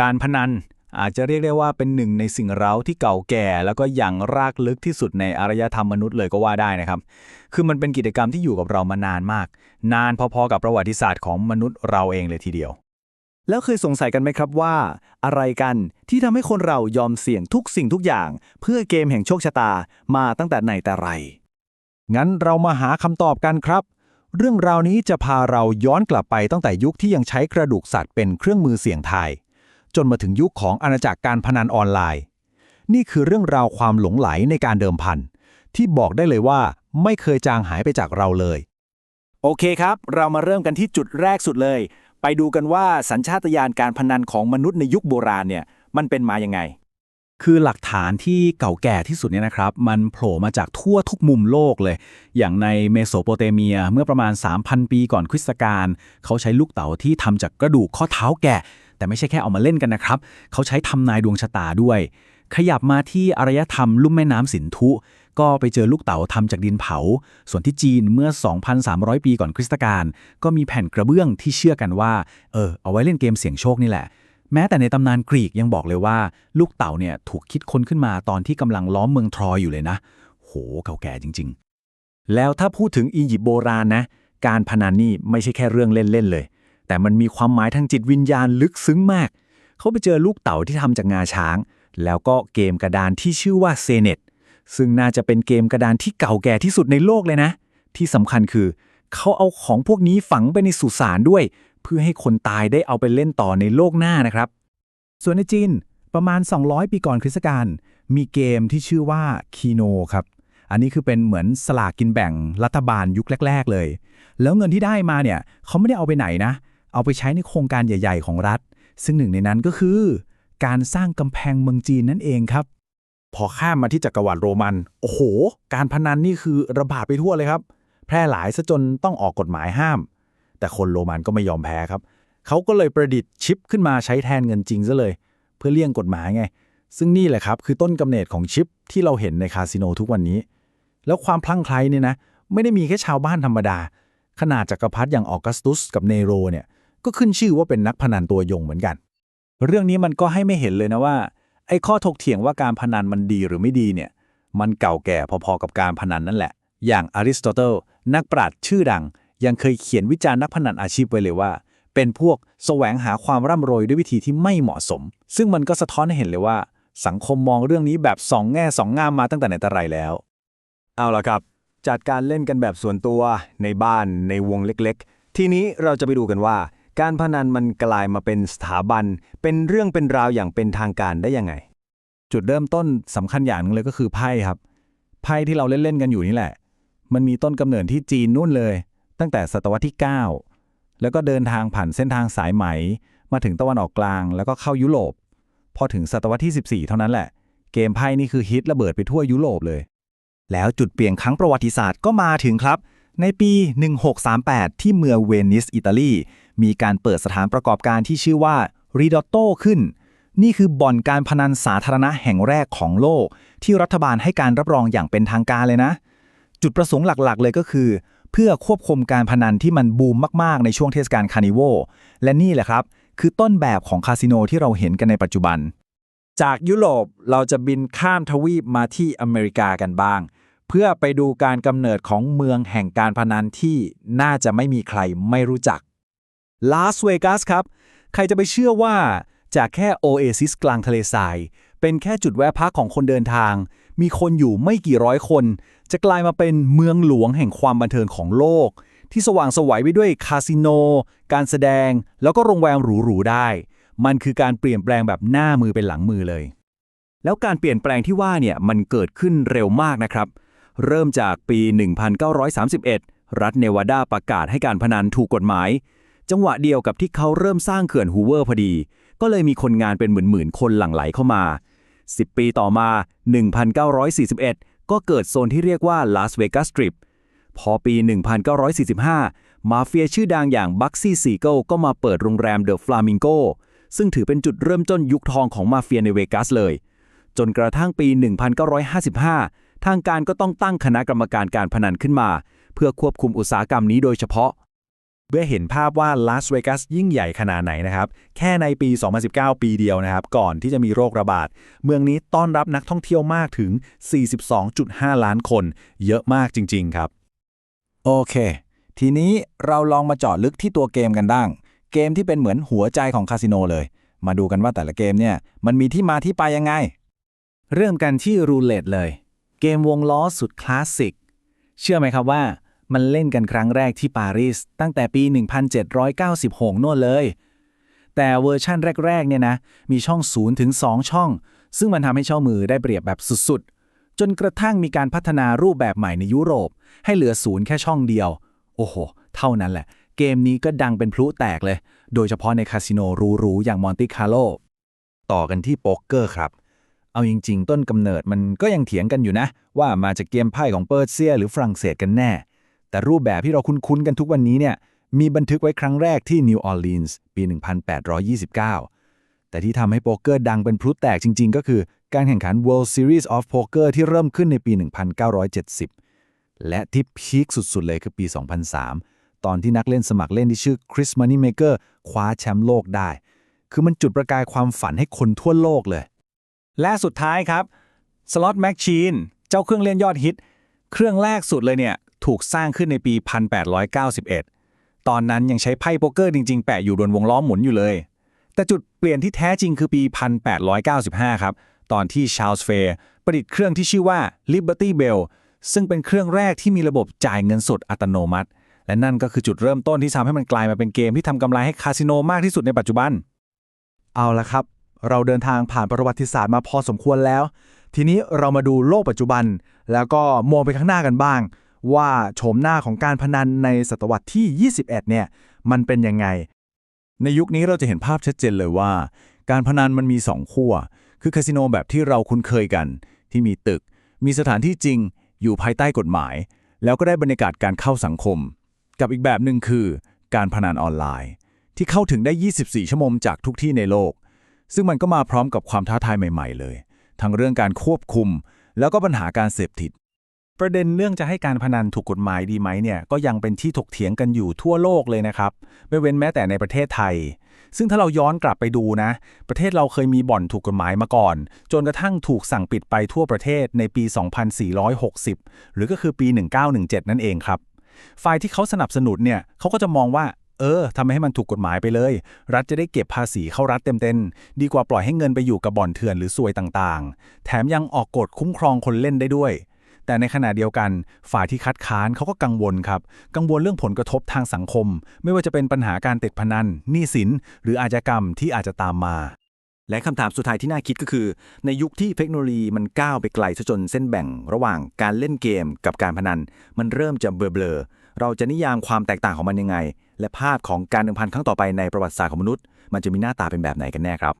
การพนันอาจจะเรียกได้ว่าเป็นหนึ่งในสิ่งเร้าที่เก่าแก่ แล้วก็อย่างรากลึกที่สุดในอารยธรรมมนุษย์เลยก็ว่าได้นะครับ คือมันเป็นกิจกรรมที่อยู่กับเรามานานมาก นานพอๆกับประวัติศาสตร์ของมนุษย์เราเองเลยทีเดียว แล้วเคยสงสัยกันไหมครับว่า อะไรกันที่ทำให้คนเรายอมเสี่ยงทุกสิ่งทุกอย่าง เพื่อเกมแห่งโชคชะตามาตั้งแต่ไหนแต่ไร งั้นเรามาหาคำตอบกันครับ เรื่องราวนี้จะพาเราย้อนกลับไปตั้งแต่ยุคที่ยังใช้กระดูกสัตว์เป็นเครื่องมือเสี่ยงทาย จนมาถึงยุคของอาณาจักรการพนันออนไลน์ นี่คือเรื่องราวความหลงไหลในการเดิมพันที่บอกได้เลยว่าไม่เคยจางหายไปจากเราเลย โอเคครับ เรามาเริ่มกันที่จุดแรกสุดเลย ไปดูกันว่าสัญชาตญาณการพนันของมนุษย์ในยุคโบราณเนี่ยมันเป็นมายังไง คือหลักฐานที่เก่าแก่ที่สุดเนี่ยนะครับ มันโผล่มาจากทั่วทุกมุมโลกเลย อย่างในเมโสโปเตเมียเมื่อประมาณ 3,000 ปีก่อนคริสตกาลเขาใช้ลูกเต๋าที่ทำจากกระดูกข้อเท้าแกะ แต่ไม่ใช่แค่เอามาเล่นกันนะครับ เขาใช้ทำนายดวงชะตาด้วย ขยับมาที่อารยธรรมลุ่มแม่น้ำสินธุ ก็ไปเจอลูกเต๋าทำจากดินเผา ส่วนที่จีนเมื่อ 2,300 ปีก่อนคริสตกาลก็มีแผ่นกระเบื้องที่เชื่อกันว่า เออ เอาไว้เล่นเกมเสี่ยงโชคนี่แหละแม้แต่ในตำนานกรีกยังบอกเลยว่า ลูกเต๋าเนี่ยถูกคิดค้นขึ้นมาตอนที่กำลังล้อมเมืองทรอยอยู่เลยนะ โหเก่าแก่จริง ๆ แล้วถ้าพูดถึงอียิปต์โบราณนะ การพนันนี่ไม่ใช่แค่เรื่องเล่น ๆ เลย แต่มันมีความหมายทางจิตวิญญาณลึกซึ้งมาก เขาไปเจอลูกเต๋าที่ทำจากงาช้าง แล้วก็เกมกระดานที่ชื่อว่าเซเนตซึ่งน่าจะเป็นเกมกระดานที่เก่าแก่ที่สุดในโลกเลยนะ ที่สำคัญคือ เขาเอาของพวกนี้ฝังไปในสุสานด้วย เพื่อให้คนตายได้เอาไปเล่นต่อในโลกหน้านะครับ ส่วนในจีนประมาณ 200 ปีก่อนคริสตกาลมีเกมที่ชื่อว่าคีโนครับ อันนี้คือเป็นเหมือนสลากกินแบ่งรัฐบาลยุคแรก ๆ เลย แล้วเงินที่ได้มาเนี่ยเขาไม่ได้เอาไปไหนนะ เอาไปใช้ในโครงการใหญ่ ๆ ของรัฐ ซึ่งหนึ่งในนั้นก็คือ การสร้างกำแพงเมืองจีนนั่นเองครับ พอข้ามมาที่จักรวรรดิโรมัน โอ้โห การพนันนี่คือระบาดไปทั่วเลยครับ แพร่หลายซะจนต้องออกกฎหมายห้าม แต่คนโรมันก็ไม่ยอมแพ้ครับ เขาก็เลยประดิษฐ์ชิปขึ้นมาใช้แทนเงินจริงซะเลย เพื่อเลี่ยงกฎหมายไง ซึ่งนี่แหละครับคือต้นกำเนิดของชิปที่เราเห็นในคาสิโนทุกวันนี้ แล้วความพลั่งไคล้เนี่ยนะ ไม่ได้มีแค่ชาวบ้านธรรมดาขนาดจักรพรรดิอย่างออกัสตุสกับเนโรเนี่ย ก็ขึ้นชื่อว่าเป็นนักพนันตัวยงเหมือนกัน เรื่องนี้มันก็ให้ไม่เห็นเลยนะว่า ไอ้ข้อถกเถียงว่าการพนันมันดีหรือไม่ดีเนี่ย มันเก่าแก่พอๆกับการพนันนั่นแหละ อย่างอริสโตเติลนักปราชญ์ชื่อดัง ยังเคยเขียนวิจารณ์นักพนันอาชีพไว้เลยว่า เป็นพวกแสวงหาความร่ำรวยด้วยวิธีที่ไม่เหมาะสม ซึ่งมันก็สะท้อนให้เห็นเลยว่า สังคมมองเรื่องนี้แบบสองแง่สองงามมาตั้งแต่ไหนแต่ไรแล้ว เอาละครับ จัดการเล่นกันแบบส่วนตัวในบ้านในวงเล็ก ๆ ทีนี้เราจะไปดูกันว่า การพนันมันกลายมาเป็นสถาบัน เป็นเรื่องเป็นราวอย่างเป็นทางการได้ยังไง จุดเริ่มต้นสำคัญอย่างหนึงเลยก็คือไพ่ครับ ไพ่ที่เราเล่นๆกันอยู่นี่แหละ มันมีต้นกำเนิดที่จีนนู่นเลย ตั้งแต่ศตวรรษที่ 9 แล้วก็เดินทางผ่านเส้นทางสายไหม มาถึงตะวันออกกลาง แล้วก็เข้ายุโรป พอถึงศตวรรษที่ 14 เท่านั้นแหละ เกมไพ่นี่คือฮิตระเบิดไปทั่วยุโรปเลย แล้วจุดเปลี่ยนครั้งประวัติศาสตร์ก็มาถึงครับ ในปี 1638 ที่เมืองเวนิส อิตาลี มีการเปิดสถานประกอบการที่ชื่อว่า r i d o t t o ขึ้น นี่คือบ่อนการพนันสาธารณะแห่งแรกของโลก ที่รัฐบาลให้การรับรองอย่างเป็นทางการเลยนะ จุดประสงค์หลักๆ เลยก็คือ เพื่อควบคุมการพนันที่มันบูมมากๆ ในช่วงเทศกาลคาร์นิวัลและนี่แหละครับ คือต้นแบบของคาสิโนที่เราเห็นกันในปัจจุบัน จากยุโรปเราจะบินข้ามทวีปมาที่อเมริกากันบ้าง เพื่อไปดูการกำเนิดของเมืองแห่งการพนันที่น่าจะไม่มีใครไม่รู้จัก ลาสเวกัสครับ ใครจะไปเชื่อว่า จากแค่โอเอซิสกลางทะเลทราย เป็นแค่จุดแวะพักของคนเดินทาง มีคนอยู่ไม่กี่ร้อยคน จะกลายมาเป็นเมืองหลวงแห่งความบันเทิงของโลก ที่สว่างสวัยไปด้วยคาสิโน การแสดง แล้วก็โรงแรมหรูๆได้ มันคือการเปลี่ยนแปลงแบบหน้ามือเป็นหลังมือเลย แล้วการเปลี่ยนแปลงที่ว่าเนี่ยมันเกิดขึ้นเร็วมากนะครับ เริ่มจากปี 1931 รัฐเนวาดาประกาศให้การพนันถูกกฎหมาย จังหวะเดียวกับที่เขาเริ่มสร้างเขื่อนฮูเวอร์พอดี ก็เลยมีคนงานเป็นหมื่นๆคนหลั่งไหลเข้ามา 10 ปีต่อมา 1941 ก็เกิดโซนที่เรียกว่าลาสเวกัสสตริปพอปี 1945 มาเฟียชื่อดังอย่างบัคซี่ซีเกิลก็มาเปิดโรงแรมเดอะฟลามิงโกซึ่งถือเป็นจุดเริ่มต้นยุคทองของมาเฟียในเวกัสเลย จนกระทั่งปี 1955 ทางการก็ต้องตั้งคณะกรรมการการพนันขึ้นมา เพื่อควบคุมอุตสาหกรรมนี้โดยเฉพาะ เพื่อเห็นภาพว่าลาสเวกัสยิ่งใหญ่ขนาดไหนนะครับ แค่ในปี 2019 ปีเดียวนะครับ ก่อนที่จะมีโรคระบาด เมืองนี้ต้อนรับนักท่องเที่ยวมากถึง 42.5 ล้านคน เยอะมากจริง ๆ ครับ โอเค ทีนี้เราลองมาเจาะลึกที่ตัวเกมกันบ้าง เกมที่เป็นเหมือนหัวใจของคาสิโนเลย มาดูกันว่าแต่ละเกมเนี่ยมันมีที่มาที่ไปยังไง เริ่มกันที่รูเล็ตเลย เกมวงล้อสุดคลาสสิก เชื่อไหมครับว่า มันเล่นกันครั้งแรกที่ปารีสตั้งแต่ปี 1796โน่นเลย แต่เวอร์ชั่นแรก ๆ เนี่ยนะ มีช่อง 0 ถึง 2 ช่อง ซึ่งมันทำให้เช่ามือได้เปรียบแบบสุด ๆ จนกระทั่งมีการพัฒนารูปแบบใหม่ในยุโรป ให้เหลือศูนย์แค่ช่องเดียว โอ้โห เท่านั้นแหละ เกมนี้ก็ดังเป็นพลุแตกเลย โดยเฉพาะในคาสิโนหรูๆอย่างมอนติคาร์โลต่อกันที่โป๊กเกอร์ครับเอาจริง ๆ ต้นกำเนิดมันก็ยังเถียงกันอยู่นะ ว่ามาจากเกมไพ่ของเปอร์เซีย หรือฝรั่งเศสกันแน่ แต่รูปแบบที่เราคุ้นๆกันทุกวันนี้เนี่ยมีบันทึกไว้ครั้งแรกที่นิวออร์ลีนส์ปี 1829 แต่ที่ทำให้โป๊กเกอร์ดังเป็นพลุแตกจริง ๆ ก็คือการแข่งขัน World Series of Poker ที่เริ่มขึ้นในปี 1970 และที่พีคสุดๆ เลยคือปี 2003 ตอนที่นักเล่นสมัครเล่นที่ชื่อคริสมานีเมเกอร์คว้าแชมป์โลกได้ คือมันจุดประกายความฝันให้คนทั่วโลกเลย และสุดท้ายครับ Slot Machine เจ้าเครื่องเล่นยอดฮิต เครื่องแรกสุดเลยเนี่ย ถูกสร้างขึ้นในปี 1891 ตอนนั้นยังใช้ไพ่โป๊กเกอร์จริงๆ แปะอยู่บนวงล้อหมุนอยู่เลย แต่จุดเปลี่ยนที่แท้จริงคือปี 1895 ครับ ตอนที่ชาลส์เฟย์ประดิษฐ์เครื่องที่ชื่อว่า Liberty Bell ซึ่งเป็นเครื่องแรกที่มีระบบจ่ายเงินสดอัตโนมัติ และนั่นก็คือจุดเริ่มต้นที่ทำให้มันกลายมาเป็นเกมที่ทำกำไรให้คาสิโนมากที่สุดในปัจจุบัน เอาละครับ เราเดินทางผ่านประวัติศาสตร์มาพอสมควรแล้ว ทีนี้เรามาดูโลกปัจจุบัน แล้วก็มองไปข้างหน้ากันบ้าง ว่าโฉมหน้าของการพนันในศตวรรษที่ 21 เนี่ย มันเป็นยังไง ในยุคนี้เราจะเห็นภาพชัดเจนเลยว่า การพนันมันมี 2 ขั้ว คือคาสิโนแบบที่เราคุ้นเคยกัน ที่มีตึก มีสถานที่จริง อยู่ภายใต้กฎหมาย แล้วก็ได้บรรยากาศการเข้าสังคม กับอีกแบบหนึ่งคือ การพนันออนไลน์ ที่เข้าถึงได้ 24 ชั่วโมงจากทุกที่ในโลก ซึ่งมันก็มาพร้อมกับความท้าทายใหม่ ๆ เลย ทั้งเรื่องการควบคุม แล้วก็ปัญหาการเสพติด ประเด็นเรื่องจะให้การพนันถูกกฎหมายดีไหมเนี่ยก็ยังเป็นที่ถกเถียงกันอยู่ทั่วโลกเลยนะครับ ไม่เว้นแม้แต่ในประเทศไทย ซึ่งถ้าเราย้อนกลับไปดูนะ ประเทศเราเคยมีบ่อนถูกกฎหมายมาก่อน จนกระทั่งถูกสั่งปิดไปทั่วประเทศในปี 2460 หรือก็คือปี 1917 นั่นเองครับ ฝ่ายที่เขาสนับสนุนเนี่ยเขาก็จะมองว่าเออทำให้มันถูกกฎหมายไปเลย รัฐจะได้เก็บภาษีเข้ารัฐเต็มๆ ดีกว่าปล่อยให้เงินไปอยู่กับบ่อนเถื่อนหรือซวยต่างๆ แถมยังออกกฎคุ้มครองคนเล่นได้ด้วย แต่ในขณะเดียวกัน ฝ่ายที่คัดค้านเขาก็กังวลครับ กังวลเรื่องผลกระทบทางสังคม ไม่ว่าจะเป็นปัญหาการติดพนันหนี้สิน หรืออาชญากรรมที่อาจจะตามมา และคำถามสุดท้ายที่น่าคิดก็คือ ในยุคที่เทคโนโลยีมันก้าวไปไกลซะจนเส้นแบ่ง ระหว่างการเล่นเกมกับการพนัน มันเริ่มจะเบลอๆเราจะนิยามความแตกต่างของมันยังไง และภาพของการเดิมพันครั้งต่อไปในประวัติศาสตร์ของมนุษย์ มันจะมีหน้าตาเป็นแบบไหนกันแน่ครับ